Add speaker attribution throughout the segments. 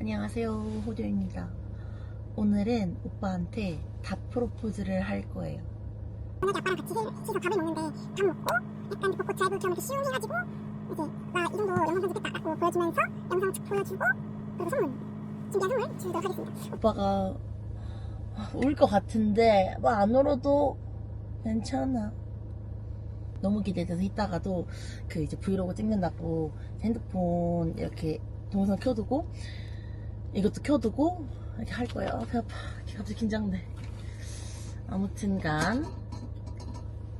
Speaker 1: 안녕하세요 호조입니다. 오늘은 오빠한테 답 프로포즈를 할 거예요.
Speaker 2: 만약에 아빠랑 같이 셋이서 밥을 먹는데 밥 먹고 약간 벚꽃 드라이브 좀 이렇게 슝 해가지고 이제 나이 정도 영상 편집했다 라고 보여주면서 영상 쭉 보여주고 그리고 선물 준비한 선물 주도록 하겠습니다.
Speaker 1: 오빠가 울 것 같은데 뭐 안 울어도 괜찮아. 너무 기대돼서 이따가도 그 이제 브이로그 찍는다고 핸드폰 이렇게 동영상 켜두고 이것도 켜두고 이렇게 할 거예요. 배 아파. 갑자기 긴장돼. 아무튼간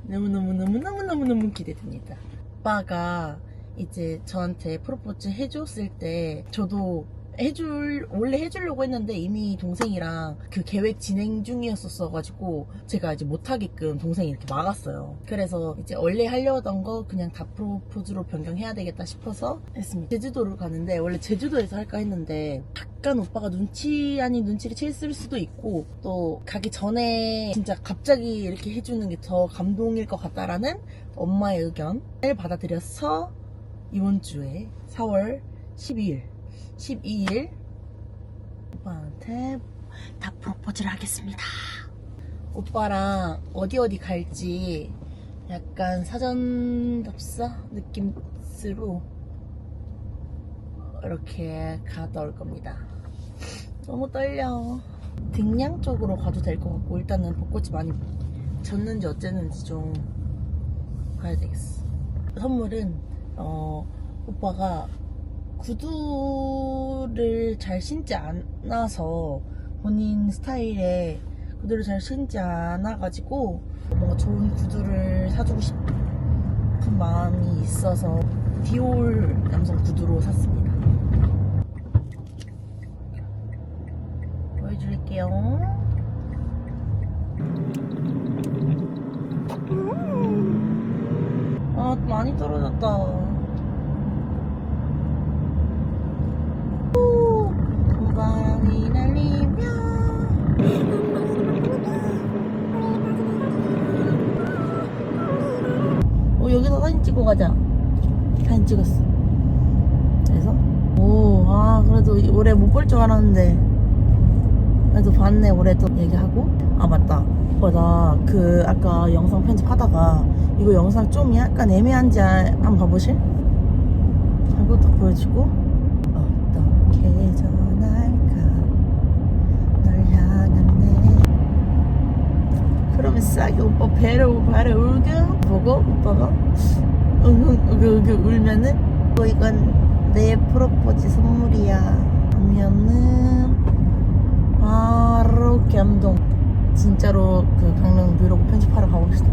Speaker 1: 너무너무너무너무너무너무 기대됩니다. 오빠가 이제 저한테 프로포즈 해줬을 때 저도 해줄 원래 해주려고 했는데 이미 동생이랑 그 계획 진행 중이었었어가지고 제가 이제 못하게끔 동생이 이렇게 막았어요. 그래서 이제 원래 하려던 거 그냥 다 프로포즈로 변경해야 되겠다 싶어서 했습니다. 제주도를 가는데 원래 제주도에서 할까 했는데 약간 오빠가 눈치 아닌 눈치를 챘을 수도 있고 또 가기 전에 진짜 갑자기 이렇게 해주는 게 더 감동일 것 같다라는 엄마의 의견을 받아들여서 이번 주에 4월 12일 12일 오빠한테 다 프로포즈를 하겠습니다. 오빠랑 어디 어디 갈지 약간 사전 답사 느낌으로 이렇게 가다 올 겁니다. 너무 떨려. 등량 쪽으로 가도 될 것 같고 일단은 벚꽃이 많이 졌는지 어쨌는지 좀 가야 되겠어. 선물은 어 오빠가 구두를 잘 신지 않아서 본인 스타일에 구두를 잘 신지 않아가지고 뭔가 좋은 구두를 사주고 싶은 마음이 있어서 디올 남성 구두로 샀습니다. 사진 찍고 가자. 사진 찍었어. 그래서? 오 아 그래도 올해 못 볼 줄 알았는데. 그래도 봤네 올해도 얘기하고. 아 맞다. 오빠 나그 아까 영상 편집하다가 이거 영상 좀 약간 애매한지 알- 한번 봐보실? 하고 딱 보여주고. 어떻게 전할까 널 향한 내 그러면 싸게 오빠 배를 발을 울고 보고 오빠가 응응으그 울면은 어, 이건 내 프로포즈 선물이야. 하면은 바로 감동. 진짜로 그 강릉 브이로그 편집하러 가봅시다.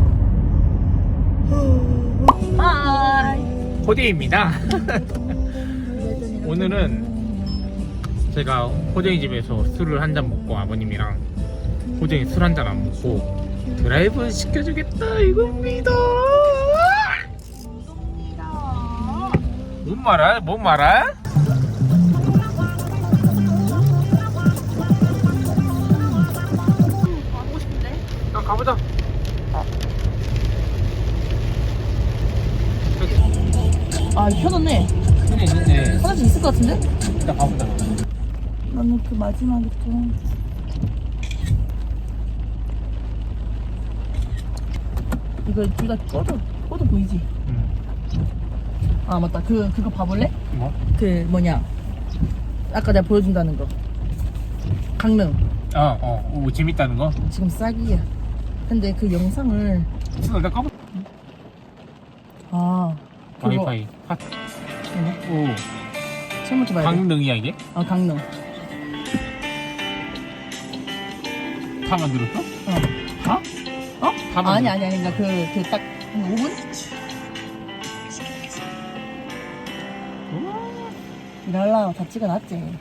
Speaker 1: 하이.
Speaker 3: 호재입니다. 오늘은 제가 호정이 집에서 술을 한 잔 먹고 아버님이랑 호정이 술 한 잔 안 먹고 드라이브 시켜주겠다 이겁니다. 뭔 말아? 뭔 말아?
Speaker 1: 가고 싶은데?
Speaker 3: 야 가보자.
Speaker 1: 아 켜졌네
Speaker 3: 손에 있는데
Speaker 1: 화장실 있을 것 같은데?
Speaker 3: 일단 가보자.
Speaker 1: 나는 그 마지막에 좀 이거 둘다 꺼져 꺼져 보이지?
Speaker 3: 응.
Speaker 1: 아 맞다 그 그거 봐볼래?
Speaker 3: 뭐?
Speaker 1: 그 뭐냐 아까 내가 보여준다는 거 강릉
Speaker 3: 어, 어, 오, 재밌다는 거?
Speaker 1: 지금 싹이야 근데 그 영상을
Speaker 3: 일단 까보.
Speaker 1: 아 그거
Speaker 3: 와이파이. 핫.
Speaker 1: 어,
Speaker 3: 오,
Speaker 1: 처음 좀 봐야 돼
Speaker 3: 강릉이야 이게?
Speaker 1: 아 강릉
Speaker 3: 다 만들었어?
Speaker 1: 어
Speaker 3: 다?
Speaker 1: 아니 아니 아니 그러니까 그그딱 5분? 이럴라 다 찍어놨지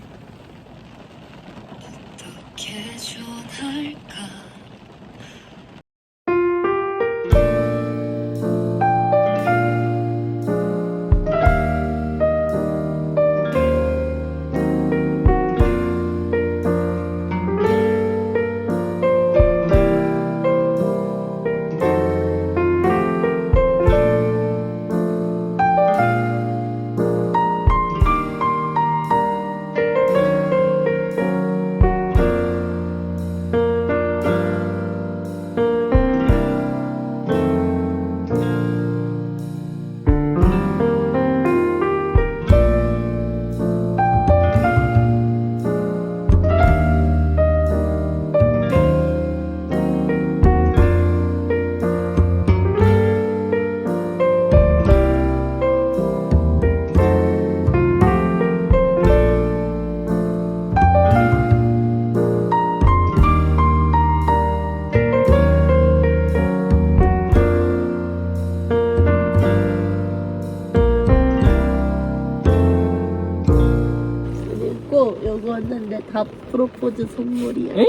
Speaker 1: 왔는데 다 프로포즈 선물이야.
Speaker 3: 엥?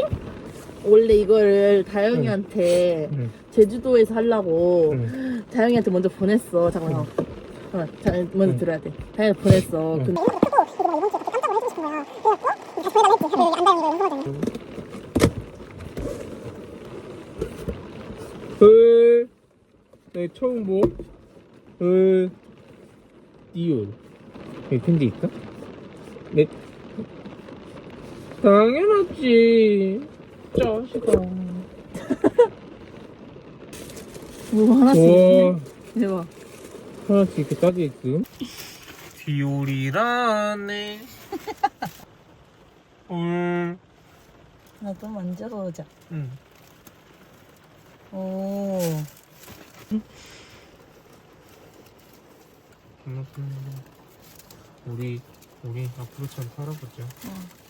Speaker 1: 원래 이거를 다영이한테
Speaker 3: 응.
Speaker 1: 제주도에서 하려고
Speaker 3: 응.
Speaker 1: 다영이한테 먼저 보냈어. 잠깐만. 어, 자, 먼저
Speaker 3: 응.
Speaker 1: 들어야 돼. 다영이 보냈어.
Speaker 3: 응.
Speaker 1: 근데.
Speaker 3: 헐. 네, 처음 보. 헐. 디올. 여기 편지 있다? 네. 당연하지. 자식아.
Speaker 1: 뭐 하나씩 있네.
Speaker 3: 와.
Speaker 1: 대박.
Speaker 3: 하나씩 이렇게 따져 있음. 디올이라네. 헐.
Speaker 1: 하나 또 만져보자.
Speaker 3: 응.
Speaker 1: 오.
Speaker 3: 반갑습니다. 우리 우리 앞으로 잘 살아보자. 오,